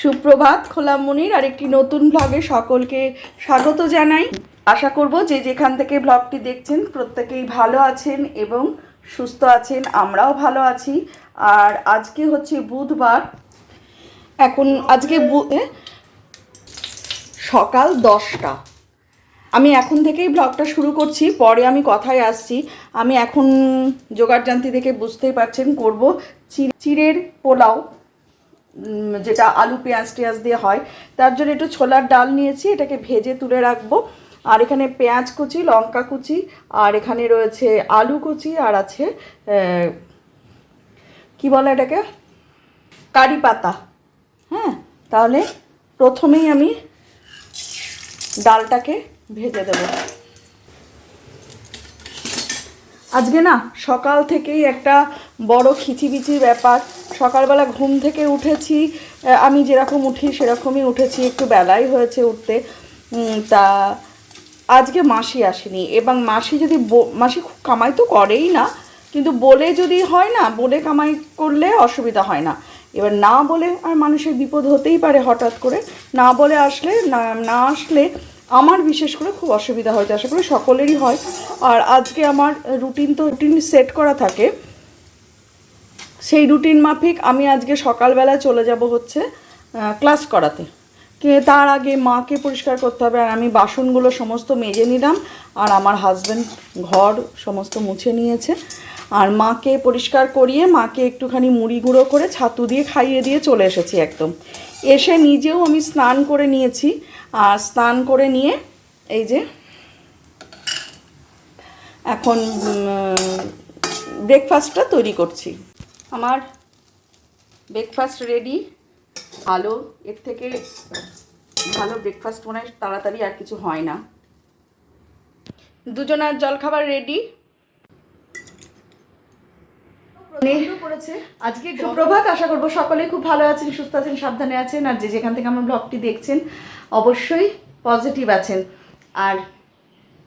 সুপ্রভাত খোলা মনির আর একটি নতুন ব্লগে সকলকে স্বাগত জানাই। আশা করব যে যেখান থেকে ব্লগটি দেখছেন প্রত্যেকেই ভালো আছেন এবং সুস্থ আছেন, আমরাও ভালো আছি। আর আজকে হচ্ছে বুধবার। এখন আজকে সকাল দশটা। আমি এখন থেকেই ব্লগটা শুরু করছি, পরে আমি কথায় আসছি। আমি এখন জোগাড়জান্তি থেকে বুঝতেই পারছেন, করব চিড়ের পোলাও। যেটা আলু, পেঁয়াজ টেয়াজ দিয়ে হয়, তার জন্য একটু ছোলার ডাল নিয়েছি, এটাকে ভেজে তুলে রাখব। আর এখানে পেঁয়াজ কুচি, লঙ্কা কুচি, আর এখানে রয়েছে আলু কুচি, আর আছে কি বলে এটাকে? কারি পাতা। হ্যাঁ তাহলে প্রথমেই আমি ডালটাকে ভেজে দেব। আজকে না সকাল থেকেই একটা বড় খিচিবিচির ব্যাপার। সকালবেলা ঘুম থেকে উঠেছি আমি যেরকম উঠি সেরকমই উঠেছি, একটু বেলাই হয়েছে উঠতে। তা আজকে মাসি আসেনি, এবং মাসি যদি মাসি খুব কামাই তো করেই না, কিন্তু বলে যদি হয় না, বলে কামাই করলে অসুবিধা হয় না। এবার না বলে আর মানুষের বিপদ হতেই পারে হঠাৎ করে। না বলে আসলে না আসলে আমার বিশেষ করে খুব অসুবিধা হয়তো আশা করি সকলেরই হয়। আর আজকে আমার রুটিন তো রুটিন সেট করা থাকে। সেই রুটিন মাফিক আমি আজকে সকালবেলা চলে যাব হচ্ছে ক্লাস করাতে। কে তার আগে মাকে পরিষ্কার করতে হবে, আর আমি বাসনগুলো সমস্ত মেজে নিলাম, আর আমার হাজব্যান্ড ঘর সমস্ত মুছে নিয়েছে। আর মাকে পরিষ্কার করিয়ে মাকে একটুখানি মুড়ি গুঁড়ো করে ছাতু দিয়ে খাইয়ে দিয়ে চলে এসেছি একদম। এসে নিজেও আমি স্নান করে নিয়েছি আর স্নান করে নিয়ে এই যে এখন ব্রেকফাস্টটা তৈরি করছি। আমার ব্রেকফাস্ট রেডি ভালো, এর থেকে ভালো ব্রেকফাস্ট মনে হয় তাড়াতাড়ি আর কিছু হয় না। দুজনের জলখাবার রেডি আজকে সুপ্রভাত আশা করব সকলে খুব ভালো আছেন, সুস্থ আছেন, সাবধানে আছেন, আর যে যেখান থেকে আমার ব্লগটি দেখছেন অবশ্যই পজিটিভ আছেন। আর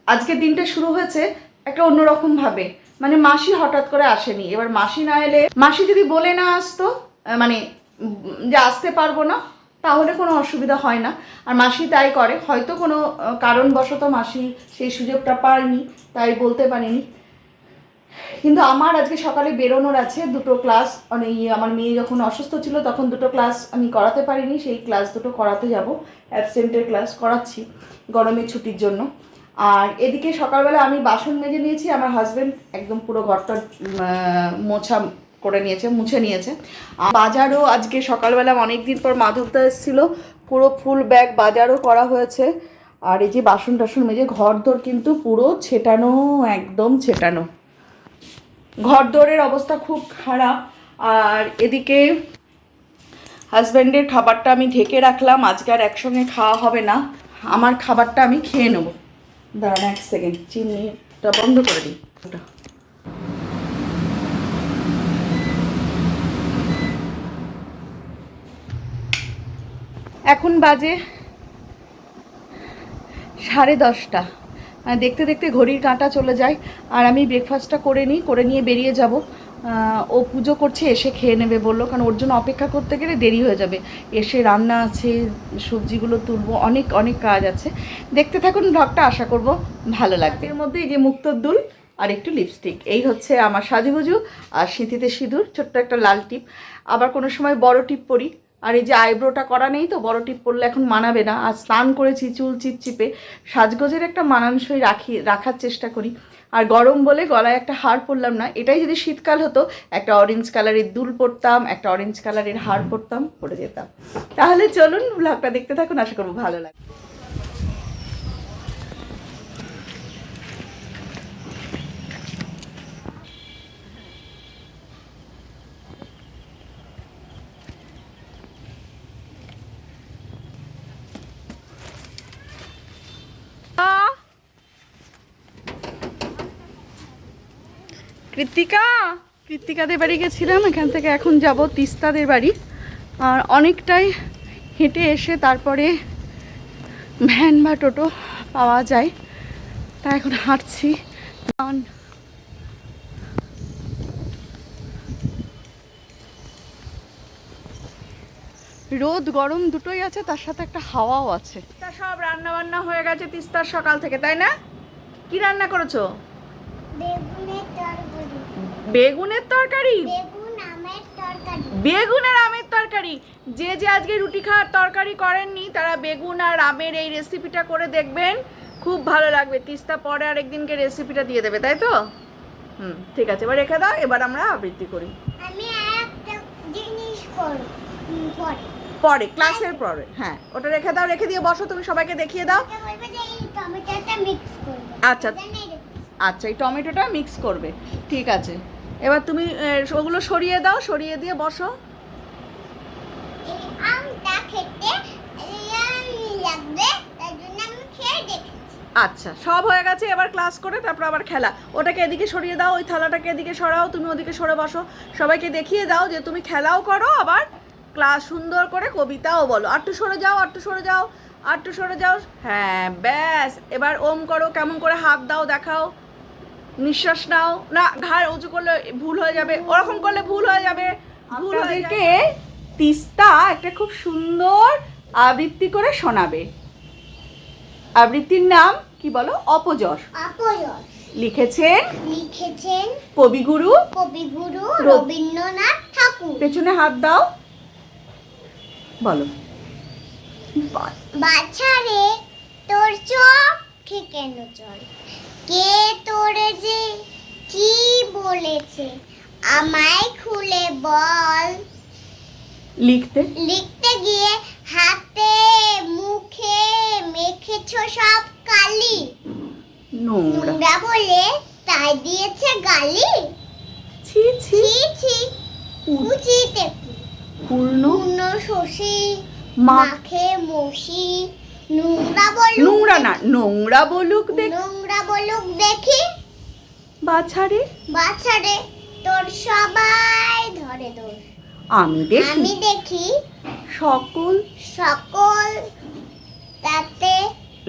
আজকের দিনটা শুরু হয়েছে একটা অন্যরকমভাবে। মানে মাসি হঠাৎ করে আসেনি। এবার মাসি না এলে, মাসি যদি বলে না আসতো মানে যে আসতে পারব না, তাহলে কোনো অসুবিধা হয় না। আর মাসি তাই করে। হয়তো কোনো কারণবশত মাসি সেই সুযোগটা পায়নি, তাই বলতে পারেনি। কিন্তু আমার আজকে সকালে বেরোনোর আছে, দুটো ক্লাস মানে ইয়ে আমার মেয়ে যখন অসুস্থ ছিল তখন দুটো ক্লাস আমি করাতে পারিনি, সেই ক্লাস দুটো করাতে যাব অ্যাবসেন্টের ক্লাস করাচ্ছি গরমের ছুটির জন্য। আর এদিকে সকালবেলা আমি বাসন মেজে নিয়েছি, আমার হাজবেন্ড একদম পুরো ঘরটা মোছা করে নিয়েছে, মুছে নিয়েছে। বাজারও আজকে সকালবেলা অনেক দিন পর মাধবদা এসেছিল, পুরো ফুল ব্যাগ বাজারও করা হয়েছে। আর এই যে বাসন টাসন মেজে ঘর দোর কিন্তু পুরো ছেটানো, একদম ছেটানো। ঘরদোরের অবস্থা খুব খারাপ। আর এদিকে হাজব্যান্ডের খাবারটা আমি ঢেকে রাখলাম, আজকে আর একসঙ্গে খাওয়া হবে না। আমার খাবারটা আমি খেয়ে নেব। দাঁড়ান এক সেকেন্ড, চিনিটা বন্ধ করে দিই। ওটা। এখন বাজে সাড়ে দশটা। দেখতে দেখতে ঘড়ির কাঁটা চলে যায়। আর আমি ব্রেকফাস্টটা করে নিই, করে নিয়ে বেরিয়ে যাব। ও পুজো করছে, এসে খেয়ে নেবে বলল। কারণ ওর জন্য অপেক্ষা করতে গেলে দেরি হয়ে যাবে। এসে রান্না আছে, সবজিগুলো তুলবো, অনেক অনেক কাজ আছে। দেখতে থাকুন ব্লগটা আশা করব ভালো লাগবে। এর মধ্যে এই যে মুক্তোর দুল আর একটু লিপস্টিক এই হচ্ছে আমার সাজুগুজু আর সিঁথিতে সিঁদুর, ছোট্ট একটা লাল টিপ। আবার কোনো সময় বড় টিপ পরি। আর এই যে আইব্রোটা করা নেই তো, বড় টিপ পড়লে এখন মানাবে না। আর স্নান করেছি চুল চিপচিপে, সাজগোজের একটা মানানসই রাখি, রাখার চেষ্টা করি। আর গরম বলে গলায় একটা হার পরলাম না, এটাই যদি শীতকাল হতো, একটা অরেঞ্জ কালারের দুল পরতাম, একটা অরেঞ্জ কালারের হার পরতাম, পরে যেতাম। তাহলে চলুন ব্লগটা দেখতে থাকুন, আশা করব ভালো লাগে কৃত্তিকা? কৃত্তিকাদের বাড়ি গেছিলাম এখান থেকে এখন যাব তিস্তাদের বাড়ি। আর অনেকটাই হেঁটে এসে তারপরে ভ্যান বা টোটো পাওয়া যায়। তা এখন হাঁটছি কারণ রোদ গরম দুটোই আছে তার সাথে একটা হাওয়াও আছে। তা সব রান্না বান্না হয়ে গেছে তিস্তার সকাল থেকে তাই না? কি রান্না করেছ? তরকারি বেগুনের তরকারি? বেগুন আর আমের তরকারি। যে যে আজকে রুটি খাওয়ার তরকারি করেননি তারা বেগুন আর আমের এই রেসিপিটা করে দেখবেন। খুব ভালো লাগবে। তিস্তা পরে আর একদিনকে রেসিপিটা দিয়ে দেবে তাই তো? হুম ঠিক আছে। এবার রেখে দাও এবার আমরা আবৃত্তি করি। আমি একটা জিনিস করব পরে। পরে ক্লাসের পরে হ্যাঁ। ওটা রেখে দাও রেখে দিয়ে বসো তুমি সবাইকে দেখিয়ে দাও। আচ্ছা? আচ্ছা এই টমেটোটা মিক্স করবে। ঠিক আছে। এবার তুমি ওগুলো সরিয়ে দাও সরিয়ে দিয়ে বসো। আচ্ছা সব হয়ে গেছে এবার ক্লাস করে তারপর আবার খেলা। ওটাকে এদিকে সরিয়ে দাও ওই থালাটাকে এদিকে সরাও তুমি ওদিকে সরে বসো। সবাইকে দেখিয়ে দাও যে তুমি খেলাও করো আবার ক্লাস সুন্দর করে কবিতাও বলো। আটটু সরে যাও আটটু সরে যাও আটটু সরে যাও। হ্যাঁ ব্যাস। এবার ওম করো কেমন করে হাত দাও দেখাও। নিঃশ্বাস নাও। না ঘাড় উঁচু করলে ভুল হয়ে যাবে ওরকম করলে ভুল হয়ে যাবে। ভুল হয়ে তিস্তা একটা খুব সুন্দর আবৃত্তি করে শোনাবে। আবৃত্তির নাম কি বলো? অপযশ অপয়স লিখেছেন লিখেছেন কবিগুরু কবিগুরু রবীন্দ্রনাথ ঠাকুর। পেছনে হাত দাও। বলো। বা- বাছারে তোর চোখে কেন চল কে তোরে যে কি বলেছে? আমায় খুলে বল। লিখতে? লিখতে গিয়ে হাতে মুখে মেখেছো সব কালি। নোংরা। নোংরা বলে তাই দিয়েছে গালি। ছি ছি। ছি ছি। পূর্ণ। পূর্ণ শশী মাখে মশি। নোংরা বলুক নোংরা না নোংরা বলুক দেখ। নোংরা বলুক দেখি। বাছারে। বাছারে তোর সবাই ধরে দোষ। আমি দেখি। আমি দেখি। সকল। সকল তাতে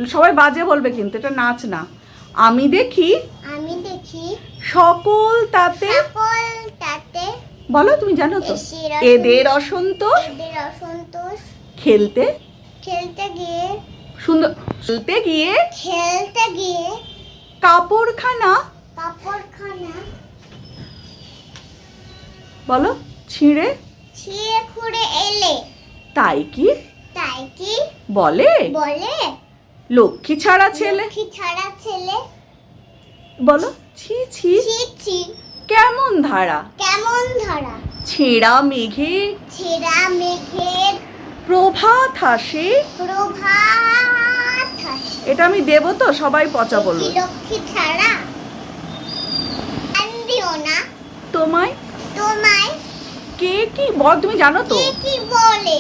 সবাই বাজে বলবে কিন্তু এটা নাচ না। আমি দেখি। আমি দেখি। সকল তাতে। সকল তাতে বলো তুমি জানো তো? এদের অসন্তোষ। এদের অসন্তোষ। খেলতে? খেলতে গিয়ে সুন্দর খেলতে গিয়ে খেলতে গিয়ে কাপড়খানা? কাপড়খানা বলো ছিঁড়ে? ছিঁড়ে খুঁড়ে এলে। তাই কি? তাই কি? বলে? বলে। লক্ষ্মী ছাড়া ছেলে? লক্ষ্মী ছাড়া ছেলে। বলো ছি ছি। ছি ছি। কেমন ধারা? কেমন ধারা? ছেঁড়া মেঘে। ছেঁড়া মেঘের প্রভাত হাসে। প্রভাত হাসে। এটা আমি দেব তো সবাই পচা বলবে। লক্ষ্মী ছাড়া দিও না। তোমায়? তোমায় কে কি বল তুমি জানো তো? কে কি বলে?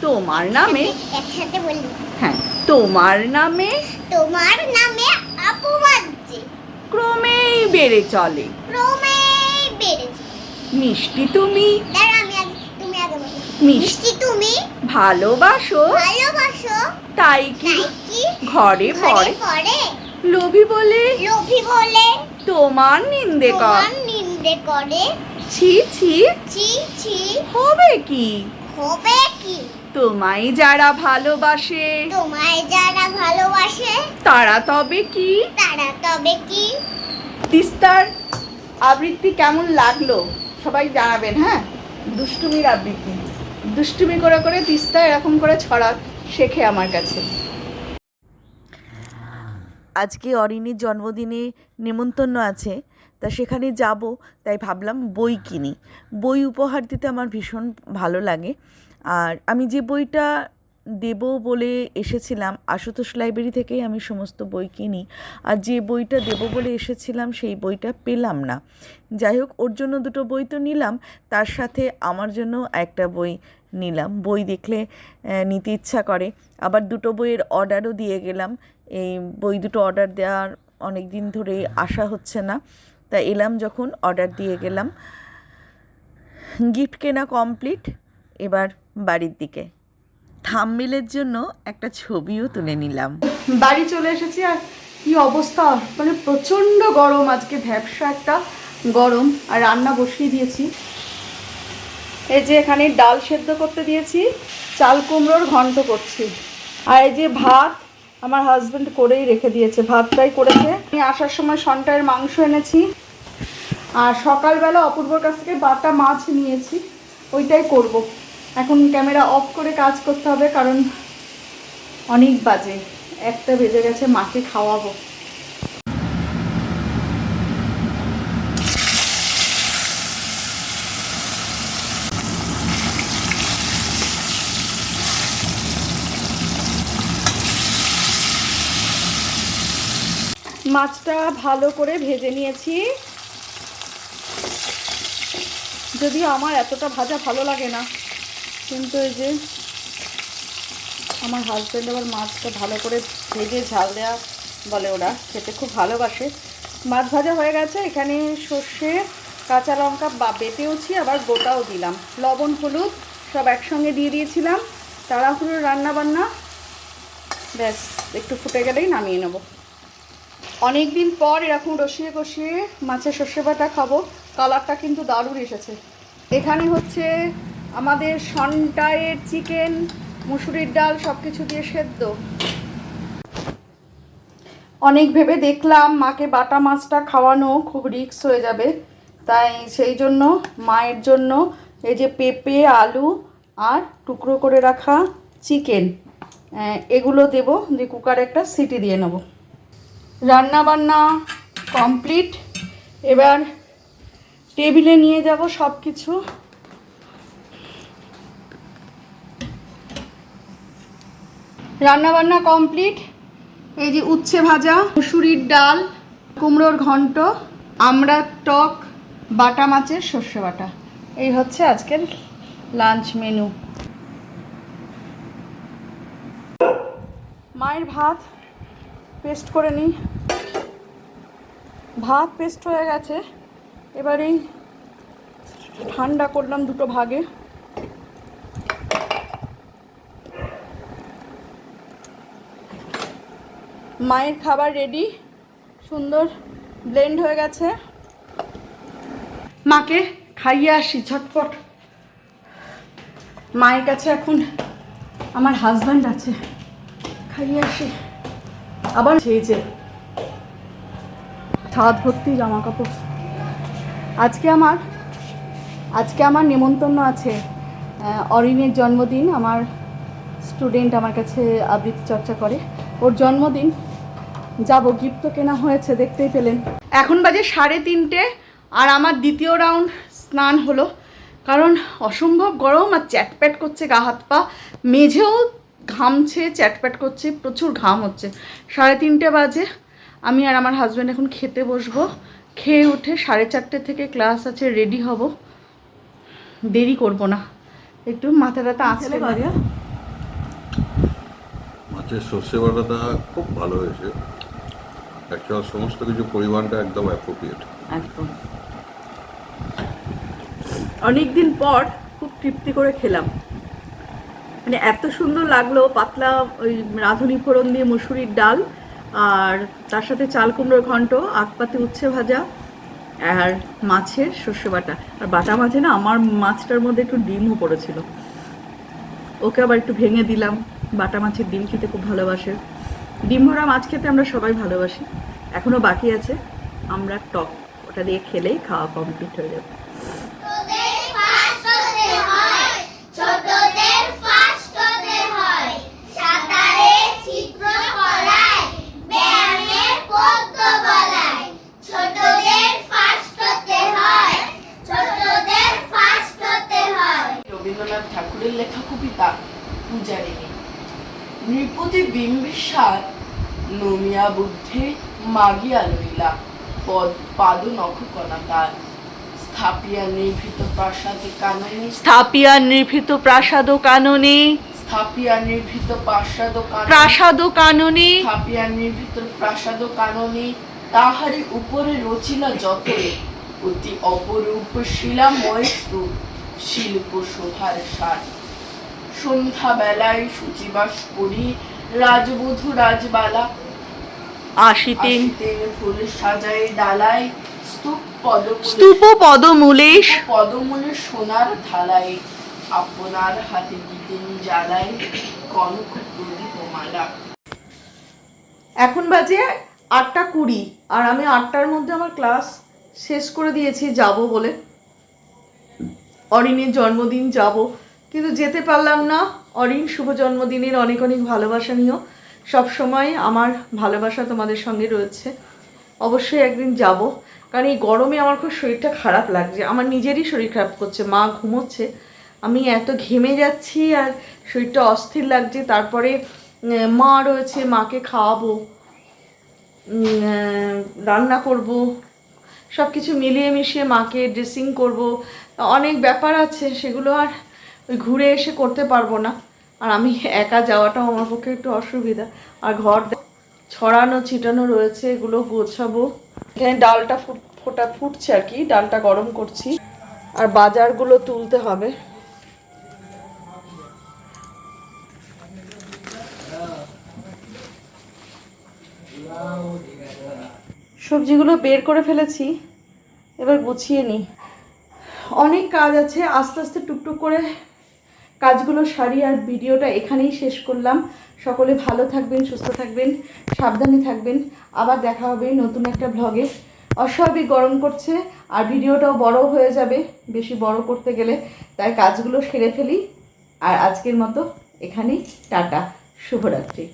তোমার নামে একসাথে বলি। হ্যাঁ তোমার নামে তোমার নামে অপবাদ্যে ক্রমেই বেড়ে চলে। ক্রমে বেড়েছে মিষ্টি তুমি। মিষ্টি। তুমি? ভালোবাসো। ভালোবাসো? তাই কি? ঘরে পড়ে। পড়ে? লোভী বলে? লোভী বলে? তোমার নিন্দে কর। তোমার নিন্দে করে? ছি ছি। ছি ছি। হবে কি? হবে কি? তোমায় যারা ভালোবাসে। তোমায় যারা ভালোবাসে? তারা তবে কি? তারা তবে কি? তিস্তার আবৃত্তি কেমন লাগল? সবাই জানাবেন হ্যাঁ? দুষ্টুমির আবৃত্তি। দুষ্টুমি করে করে তিস্তা এরকম করে ছড়া শেখে আমার কাছে। আজকে অরিনীর জন্মদিনে নেমন্তন্ন আছে, তা সেখানে যাব, তাই ভাবলাম বই কিনি। বই উপহার দিতে আমার ভীষণ ভালো লাগে। আর আমি যে বইটা দেব বলে এসেছিলাম, আশুতোষ লাইব্রেরি থেকেই আমি সমস্ত বই কিনি। আর যে বইটা দেব বলে এসেছিলাম, সেই বইটা পেলাম না। যাই হোক, ওর জন্য দুটো বই তো নিলাম, তার সাথে আমার জন্য একটা বই নিলাম। বই দেখলে নিতে ইচ্ছা করে। আবার দুটো বইয়ের অর্ডারও দিয়ে গেলাম। এই বই দুটো অর্ডার দেওয়ার অনেক দিন ধরে আশা হচ্ছে না। তা এলাম যখন অর্ডার দিয়ে গেলাম। গিফট কেনা কমপ্লিট এবার বাড়ির দিকে। থামমেলের জন্য একটা ছবিও তুলে নিলাম। বাড়ি চলে এসেছি আর কি অবস্থা? মানে প্রচণ্ড গরম আজকে ভ্যাবসা একটা গরম। আর রান্না বসিয়ে দিয়েছি। এই যে এখানে ডাল সেদ্ধ করতে দিয়েছি, চাল কুমড়োর ঘন্ট করছি। আর এই যে ভাত আমার হাজব্যান্ড করেই রেখে দিয়েছে, ভাতটাই করেছে। আমি আসার সময় সন্টায়ের মাংস এনেছি। আর সকালবেলা অপূর্বর কাছ থেকে বাটা মাছ নিয়েছি, ওইটাই করব। এখন ক্যামেরা অফ করে কাজ করতে হবে, কারণ অনেক বাজে। একটা বেজে গেছে, মাকে খাওয়াবো। মাছটা ভালো করে ভেজে নিয়েছি। যদিও আমার এতটা ভাজা ভালো লাগে না, কিন্তু এই যে আমার হাজব্যান্ড আবার মাছটা ভালো করে ভেজে ঝাল দেওয়া বলে ওরা, খেতে খুব ভালোবাসে। মাছ ভাজা হয়ে গেছে, এখানে সর্ষে, কাঁচা লঙ্কা বা বেটেওছি, আবার গোটাও দিলাম। লবণ, হলুদ সব একসঙ্গে দিয়ে দিয়েছিলাম। তাড়াহুড়ো রান্না বান্না ব্যাস, একটু ফুটে গেলেই নামিয়ে নেব। অনেক দিন পর এরকম রসিয়ে কষিয়ে মাছের সর্ষে বাটা খাব, কালারটা কিন্তু দারুণ এসেছে। এখানে হচ্ছে আমাদের সন্টায়ের চিকেন, মুসুরির ডাল সব কিছু দিয়ে সেদ্ধ। অনেক ভেবে দেখলাম মাকে বাটা মাছটা খাওয়ানো খুব রিস্ক হয়ে যাবে। তাই সেই জন্য, মায়ের জন্য এই যে পেঁপে, আলু আর টুকরো করে রাখা চিকেন এগুলো দেবো, দিয়ে কুকারে একটা সিটি দিয়ে নেব। রান্না বান্না কমপ্লিট। এবার টেবিলে নিয়ে যাব সব কিছু রান্না বান্না কমপ্লিট। এই যে উচ্ছে ভাজা, মুসুরির ডাল, কুমড়োর ঘন্ট, আমরা টক, বাটা মাছের সর্ষে বাটা। এই হচ্ছে আজকের লাঞ্চ মেনু। মায়ের ভাত পেস্ট করে নিই। ভাত পেস্ট হয়ে গেছে। এবার এই ঠান্ডা করলাম দুটো ভাগে। মায়ের খাবার রেডি সুন্দর ব্লেন্ড হয়ে গেছে। মাকে খাইয়ে আসি ঝটপট। মায়ের কাছে এখন আমার হাজব্যান্ড আছে। খাইয়ে আসি। আবার চেয়েছে ছাদ ভর্তি জামা কাপড় আজকে আমার আজকে আমার নেমন্তন্ন আছে অরিনের জন্মদিন। আমার স্টুডেন্ট আমার কাছে আবৃত্তি চর্চা করে। ওর জন্মদিন। যাব গিফট তো কেনা হয়েছে, দেখতেই পেলেন। এখন বাজে সাড়ে তিনটে, আর আমার দ্বিতীয় রাউন্ড স্নান হলো। কারণ অসম্ভব গরম আর চ্যাটপ্যাট করছে গা হাত পা। মেঝেও ঘামছে চ্যাটপ্যাট করছে প্রচুর ঘাম হচ্ছে। সাড়ে তিনটে বাজে আমি আর আমার হাজব্যান্ড এখন খেতে বসবো। খেয়ে উঠে সাড়ে চারটে থেকে ক্লাস আছে রেডি হব। দেরি করব না। একটু মাথা ব্যথা আসলে মাছের সর্ষে বাটাটা খুব ভালো হয়েছে। অ্যাকচুয়াল সমস্ত কিছু পরিমাণটা একদম অ্যাপ্রোপ্রিয়েট একদম। অনেক দিন পর খুব তৃপ্তি করে খেলাম। মানে এত সুন্দর লাগল পাতলা ওই রাঁধুনি ফোড়ন দিয়ে মুসুরির ডাল আর তার সাথে চাল কুমড়োর ঘন্ট আকপাতি উচ্ছে ভাজা আর মাছের সর্ষে বাটা। আর বাটা মাছে না আমার মাছটার মধ্যে একটু ডিমও পড়েছিল। ওকে আবার একটু ভেঙে দিলাম। বাটা মাছের ডিম খেতে খুব ভালোবাসে। ডিম ভরা মাছ খেতে আমরা সবাই ভালোবাসি। এখনও বাকি আছে। আমরা টক, ওটা দিয়ে খেলেই খাওয়া কমপ্লিট হয়ে যাবে। মাগিয়া লইলা পদ পাদ নখ কণাকার স্থাপিয়া নিভৃত প্রাসাদে কাননে। স্থাপিয়া নির্ভীত প্রাসাদ কাননে। স্থাপিয়া নিভৃত প্রাসাদ কাননে। প্রাসাদ কাননে। স্থাপিয়া নিভৃত প্রাসাদ কাননে। তাহারি উপরে রচিলা যতনে অতি অপরূপ শিলাময় স্তূপ শিল্প শোভার সার। সন্ধ্যা বেলায় সূচিবাস করি রাজবধূ রাজবালা ফুল সাজায় স্তূপ পদমূলে পদমূলে। সোনার থালাই আপনার হাতে দিতেন জ্বালাই কনক প্রদীপ মালা। এখন বাজে আটটা কুড়ি আর আমি আটটার মধ্যে আমার ক্লাস শেষ করে দিয়েছি যাব বলে। অরিনের জন্মদিন যাব কিন্তু যেতে পারলাম না। অরিন শুভ জন্মদিনের অনেক অনেক ভালোবাসা নিও। সব সময় আমার ভালোবাসা তোমাদের সঙ্গে রয়েছে। অবশ্যই একদিন যাব। কারণ এই গরমে আমার খুব শরীরটা খারাপ লাগছে। আমার নিজেরই শরীর খারাপ করছে। মা ঘুমোচ্ছে। আমি এত ঘেমে যাচ্ছি আর শরীরটা অস্থির লাগছে। তারপরে মা রয়েছে, মাকে খাওয়াবো রান্না করব। সব কিছু মিলিয়ে মিশিয়ে মাকে ড্রেসিং করব। অনেক ব্যাপার আছে, সেগুলো আর ঘুরে এসে করতে পারব না। আর আমি একা যাওয়াটাও আমার পক্ষে একটু অসুবিধা। আর ঘর ছড়ানো, ছিটানো রয়েছে, এগুলো গোছাবো। এখানে ডালটা ফুট ফোটা ফুটছে আর কি, ডালটা গরম করছি। আর বাজারগুলো তুলতে হবে। সবজিগুলো বের করে ফেলেছি, এবার গুছিয়ে নিই। অনেক কাজ আছে, আস্তে আস্তে টুকটুক করে কাজগুলো সারি আর ভিডিওটা এখানেই শেষ করলাম। সকলে ভালো থাকবেন, সুস্থ থাকবেন, সাবধানে থাকবেন। আবার দেখা হবে নতুন একটা ভ্লগে অস্বাভাবিক গরম করছে আর ভিডিওটাও বড় হয়ে যাবে, বেশি বড় করতে গেলে। তাই কাজগুলো সেরে ফেলি। আর আজকের মতো এখানেই, টাটা, শুভরাত্রি।